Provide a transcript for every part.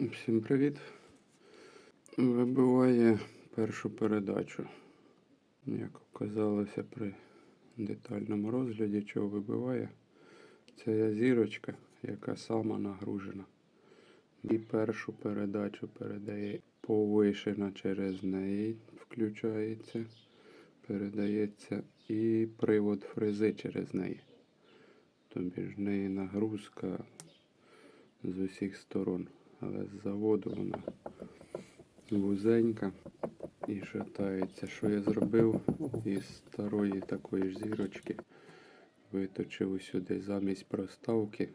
Всім привіт. Вибиває першу передачу. Як оказалося при детальному розгляді, чого вибиває, це зірочка, яка сама нагружена. І першу передачу передає повишена через неї, включається, передається і привод фрези через неї. Тобі ж неї нагрузка з усіх сторон. Але з заводу вона вузенька і шатається. Що я зробив із старої такої ж зірочки? Виточив сюди замість проставки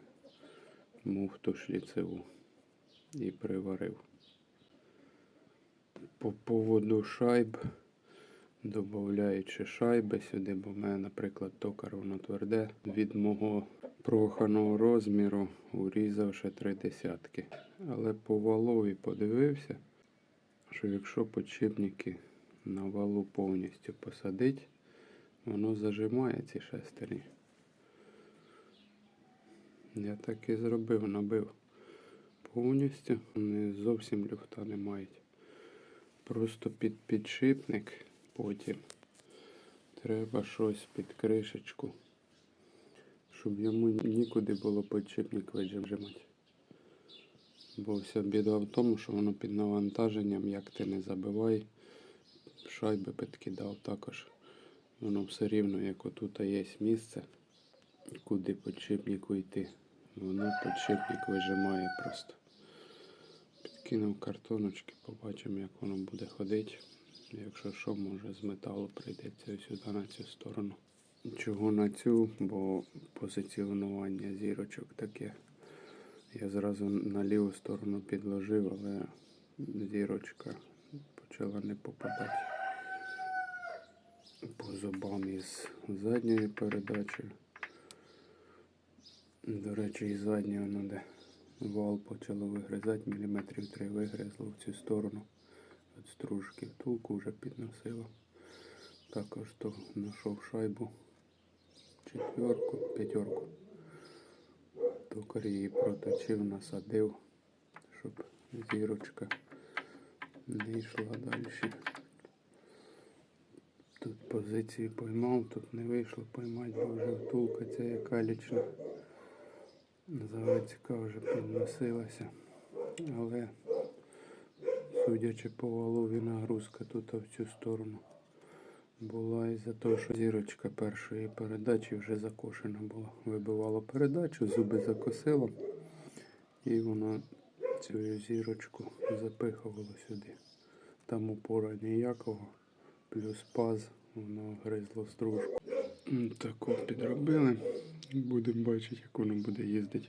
муфту шліцеву і приварив. По поводу шайб, додаючи шайби сюди, бо в мене, наприклад, токар воно тверде. Від мого проханого розміру урізав ще три десятки. Але по валові подивився, що якщо подшипники на валу повністю посадить, воно зажимає ці шестерні. Я так і зробив, набив повністю. Вони зовсім люфта не мають. Просто під підшипник потім треба щось під кришечку, щоб йому нікуди було підшипник вижимати. Бо вся біда в тому, що воно під навантаженням, як ти не забивай, шайби підкидав також. Воно все рівно, як отут є місце, куди підшипнику йти. Воно підшипник вижимає просто. Підкинув картоночки, побачимо, як воно буде ходити. Якщо що, може з металу прийдеться сюди на цю сторону. Чого на цю, бо позиціонування зірочок таке. Я зразу на ліву сторону підложив, але зірочка почала не попадати по зубам із задньої передачі. До речі, і задня воно де вал почало вигризати, міліметрів три вигризло в цю сторону. От стружки втулку вже підносило. Також то знайшов шайбу четверку, п'ятерку. Токар її проточив, насадив, щоб зірочка не йшла далі. Тут позиції поймав, тут не вийшло поймати, бо вже втулка ця яка лічна. Заводська вже підносилася. Але судячи по валові нагрузка тут в цю сторону була із-за того, що зірочка першої передачі вже закошена була. Вибивало передачу, зуби закосило, і воно цю зірочку запихувало сюди. Там упора ніякого, плюс паз, воно гризло стружку. М, Таку підробили. Будемо бачити, як воно буде їздити.